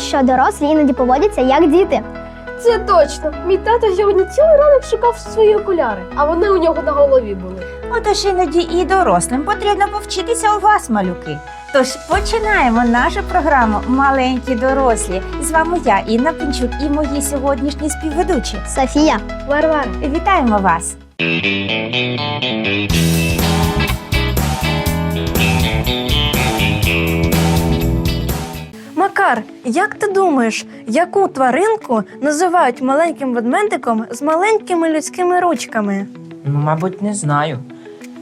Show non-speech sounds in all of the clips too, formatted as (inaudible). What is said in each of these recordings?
Що дорослі іноді поводяться як діти? Це точно. Мій тато сьогодні цілий ранок шукав свої окуляри, а вони у нього на голові були. Отож іноді і дорослим потрібно повчитися у вас, малюки. Тож починаємо нашу програму Маленькі дорослі. З вами я, Інна Пінчук, і мої сьогоднішні співведучі. Софія. Варвара. Вітаємо вас! Макар, як ти думаєш, яку тваринку називають маленьким ведмедиком з маленькими людськими ручками? Ну, мабуть, не знаю.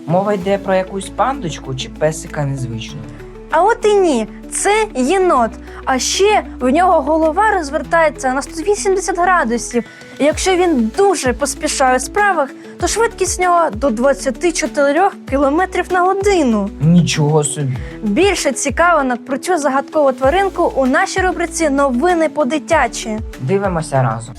Мова йде про якусь пандочку чи песика незвичного. А от і ні, це єнот. А ще в нього голова розвертається на 180 градусів. І якщо він дуже поспішає у справах, то швидкість в нього до 24 км на годину. Нічого собі. Більше цікавинок про цю загадкову тваринку у нашій рубриці Новини по-дитячі. Дивимося разом.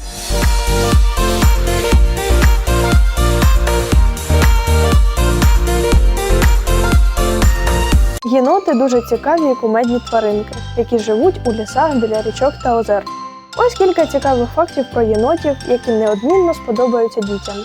Єноти дуже цікаві кумедні тваринки, які живуть у лісах біля річок та озер. Ось кілька цікавих фактів про єнотів, які неодмінно сподобаються дітям.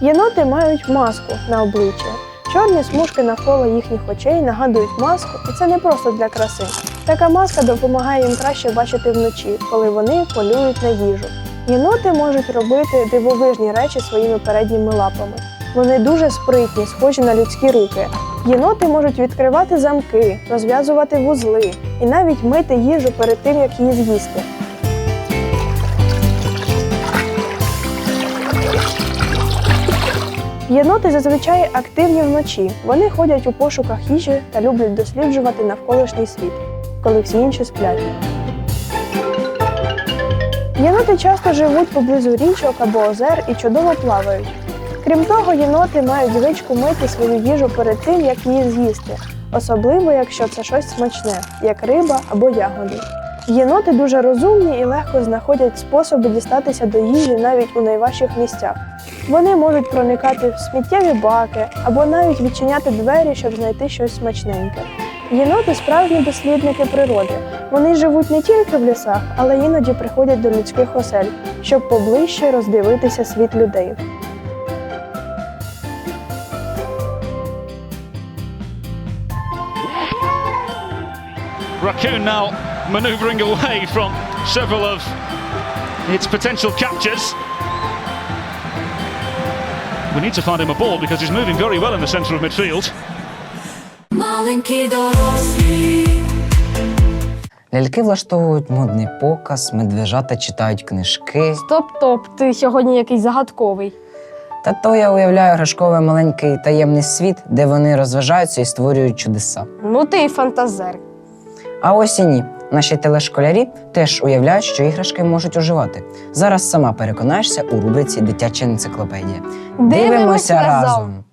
Єноти мають маску на обличчі. Чорні смужки навколо їхніх очей нагадують маску, і це не просто для краси. Така маска допомагає їм краще бачити вночі, коли вони полюють на їжу. Єноти можуть робити дивовижні речі своїми передніми лапами. Вони дуже спритні, схожі на людські руки, Єноти можуть відкривати замки, розв'язувати вузли і навіть мити їжу перед тим, як її з'їсти. Єноти зазвичай активні вночі. Вони ходять у пошуках їжі та люблять досліджувати навколишній світ, коли всі інші сплять. Єноти часто живуть поблизу річок або озер і чудово плавають. Крім того, єноти мають звичку мити свою їжу перед тим, як її з'їсти, особливо якщо це щось смачне, як риба або ягоди. Єноти дуже розумні і легко знаходять способи дістатися до їжі навіть у найважчих місцях. Вони можуть проникати в сміттєві баки або навіть відчиняти двері, щоб знайти щось смачненьке. Єноти справжні дослідники природи. Вони живуть не тільки в лісах, але іноді приходять до людських осель, щоб поближче роздивитися світ людей. Raccoon now manoeuvring away from several of its potential captures. We need to find him a ball because he's moving very well in the centre of midfield. Ляльки влаштовують модний показ, медвежата читають книжки. Стоп-топ, ти сьогодні якийсь загадковий. Та то я уявляю грашковий маленький таємний світ, де вони розважаються і створюють чудеса. Ну ти і фантазер. А ось і ні. Наші телешколярі теж уявляють, що іграшки можуть уживати. Зараз сама переконаєшся у рубриці Дитяча енциклопедія. Дивимося разом.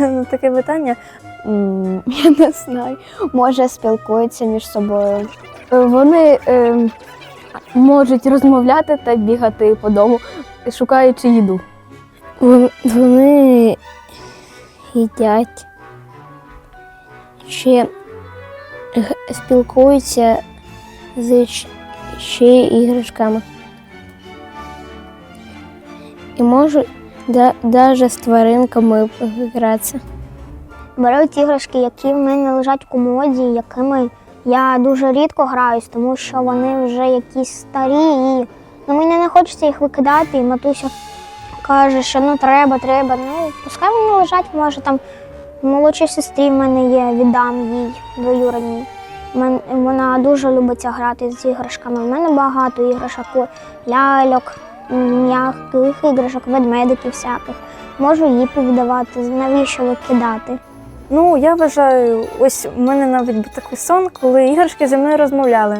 (laughs) Таке питання. (laughs) Я не знаю. Може, спілкуються між собою. Е, Вони е, можуть розмовляти та бігати по дому, шукаючи їду. Вони їдять. Ще спілкуються з ще іграшками. І можуть навіть з тваринками гратися. Беруть іграшки, які в мене лежать в комоді, якими я дуже рідко граюсь, тому що вони вже якісь старі і ну, мені не хочеться їх викидати. І матуся каже, що ну треба, треба. Ну, пускай вони лежать, може там молодшій сестрі в мене є, віддам їй двоюродній. Вона дуже любить грати з іграшками. У мене багато іграшок, ляльок, м'яких іграшок, ведмедиків всяких. Можу їй повідавати, навіщо викидати. Ну, я вважаю, ось у мене навіть був такий сон, коли іграшки зі мною розмовляли.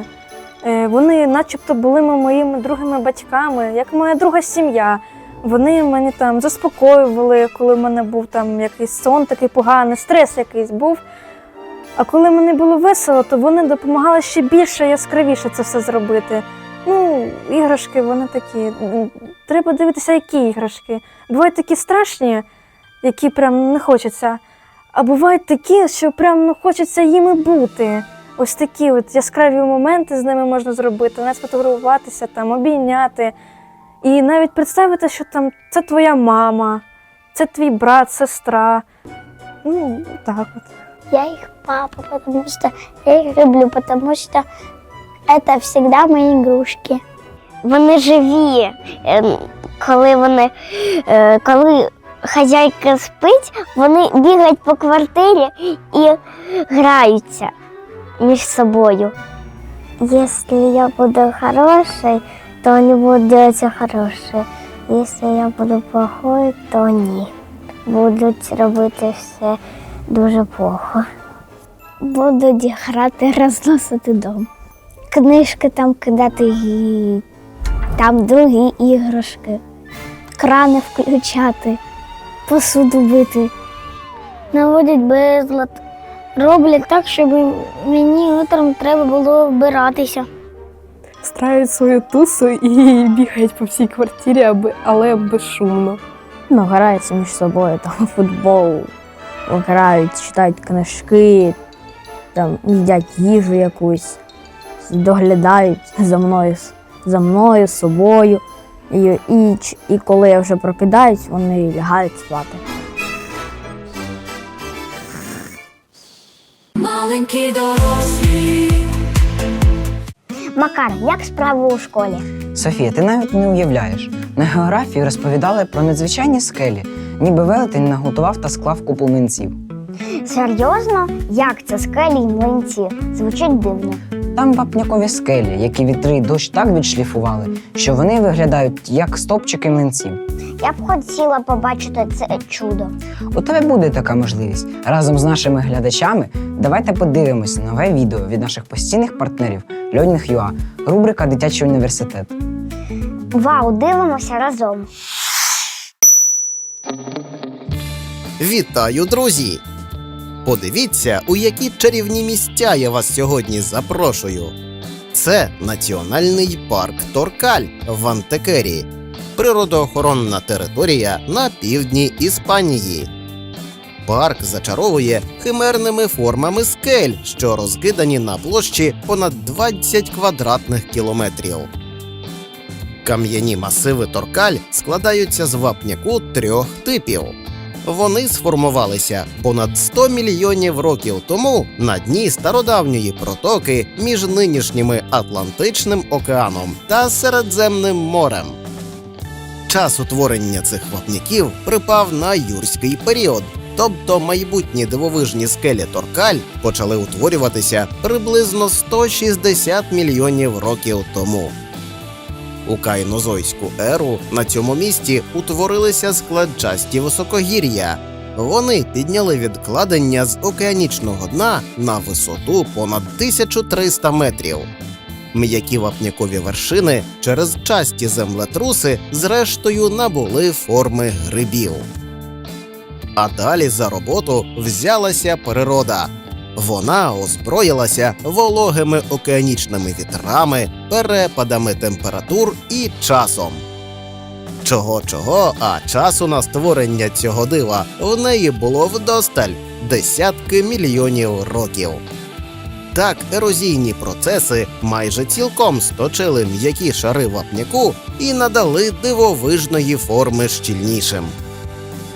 Е, Вони начебто були ми моїми другими батьками, як моя друга сім'я. Вони мені там заспокоювали, коли в мене був там якийсь сон такий поганий, стрес якийсь був. А коли мені було весело, то вони допомагали ще більше яскравіше це все зробити. Ну, іграшки, вони такі. Треба дивитися, які іграшки. Бувають такі страшні, які прям не хочеться. А бувають такі, що прям ну, хочеться їми бути. Ось такі от яскраві моменти з ними можна зробити, навіть сфотографуватися, там, обійняти. І навіть представити, що там це твоя мама, це твій брат, сестра. Ну, так от. Я их папа, потому что я их люблю, потому что это всегда мои игрушки. Вони живі. Ем, Коли вони, е, коли хазяйка спить, вони бігають по квартирі і граються між собою. Якщо я буду хороший, то вони будуть делать хороше. Якщо я буду плохой, то ні. Будуть робити все дуже плохо. Будуть грати, (laughs) розносити дом. Книжки там кидати і там другі іграшки, крани включати, посуду бити. Наводять безлад. Роблять так, щоб мені утром треба було вбиратися. Страють свою тусу і бігають по всій квартирі, аби, але безшумно. Ну, граються між собою, там (laughs) футбол, грають, читають книжки, там їдять їжу якусь, доглядають за мною, за мною, собою. І, і, і коли я вже прокидаюсь, вони лягають спати. Маленькі дорослі. Макар, як справи у школі? Софія, ти навіть не уявляєш. На географії розповідали про надзвичайні скелі, ніби велетень наготував та склав купу млинців. Серйозно? Як це скелі й млинці? Звучить дивно. Там вапнякові скелі, які вітри й дощ так відшліфували, що вони виглядають як стопчики млинців. Я б хотіла побачити це чудо. У тебе буде така можливість. Разом з нашими глядачами давайте подивимося нове відео від наших постійних партнерів Льодних ЮА, рубрика Дитячий університет. Вау, дивимося разом. Вітаю, друзі! Подивіться, у які чарівні місця я вас сьогодні запрошую. Це Національний парк Торкаль в Антекері, природоохоронна територія на півдні Іспанії. Парк зачаровує химерними формами скель, що розкидані на площі понад 20 квадратних кілометрів. Кам'яні масиви Торкаль складаються з вапняку трьох типів. Вони сформувалися понад 100 мільйонів років тому на дні стародавньої протоки між нинішніми Атлантичним океаном та Середземним морем. Час утворення цих вапняків припав на юрський період, тобто майбутні дивовижні скелі Торкаль почали утворюватися приблизно 160 мільйонів років тому. У кайнозойську еру на цьому місці утворилися складчасті високогір'я. Вони підняли відкладення з океанічного дна на висоту понад 1300 метрів. М'які вапнякові вершини через часті землетруси зрештою набули форми грибів. А далі за роботу взялася природа. Вона озброїлася вологими океанічними вітрами, перепадами температур і часом. Чого чого, а часу на створення цього дива в неї було вдосталь десятки мільйонів років. Так, ерозійні процеси майже цілком сточили м'які шари вапняку і надали дивовижної форми щільнішим.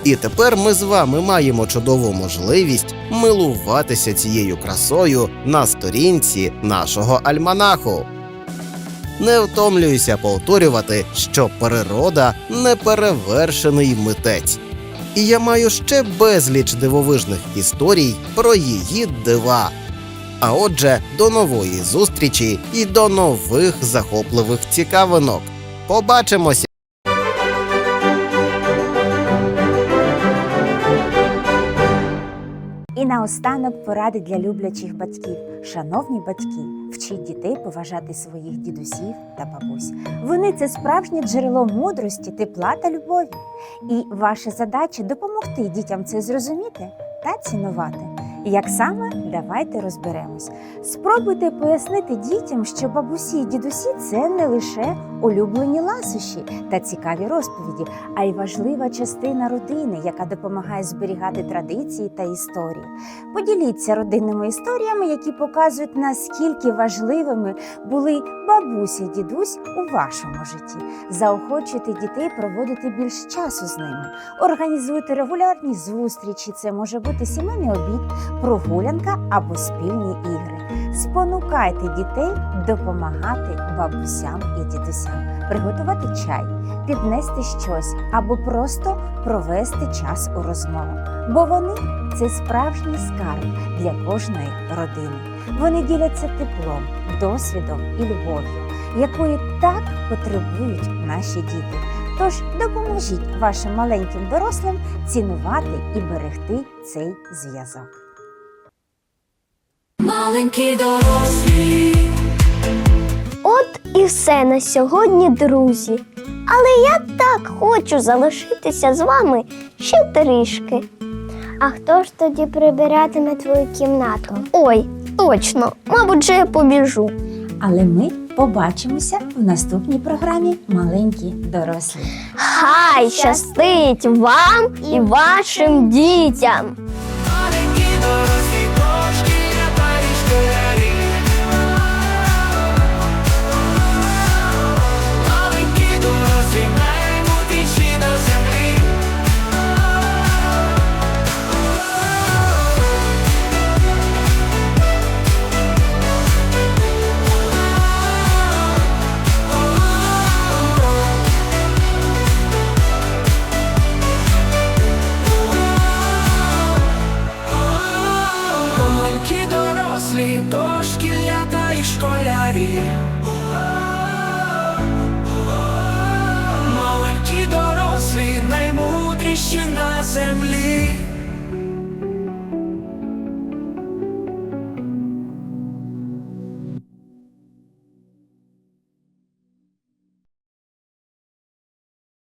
І тепер ми з вами маємо чудову можливість милуватися цією красою на сторінці нашого альманаху. Не втомлююся повторювати, що природа неперевершений митець. І я маю ще безліч дивовижних історій про її дива. А отже, до нової зустрічі і до нових захопливих цікавинок. Побачимося! І наостанок поради для люблячих батьків. Шановні батьки, вчіть дітей поважати своїх дідусів та бабусь. Вони це справжнє джерело мудрості, тепла та любові. І ваша задача допомогти дітям це зрозуміти та цінувати. Як саме, давайте розберемось. Спробуйте пояснити дітям, що бабусі і дідусі це не лише улюблені ласощі та цікаві розповіді, а й важлива частина родини, яка допомагає зберігати традиції та історії. Поділіться родинними історіями, які показують, наскільки важливими були бабуся і дідусь у вашому житті. Заохочуйте дітей проводити більше часу з ними. Організуйте регулярні зустрічі. Це може бути сімейний обід, прогулянка або спільні ігри. Спонукайте дітей допомагати бабусям і дідусям, приготувати чай, піднести щось або просто провести час у розмовах. Бо вони це справжній скарб для кожної родини. Вони діляться теплом, досвідом і любов'ю, якої так потребують наші діти. Тож допоможіть вашим маленьким дорослим цінувати і берегти цей зв'язок. Маленькі дорослі. От і все на сьогодні, друзі. Але я так хочу залишитися з вами ще трішки. А хто ж тоді прибиратиме твою кімнату? Ой, точно, мабуть, же я побіжу. Але ми побачимося в наступній програмі Маленькі дорослі. Хай щастить вам і вашим дітям! Маленькі дорослі Маленькі дорослі, дошкілята і школярі. Маленькі дорослі, наймудріші на землі.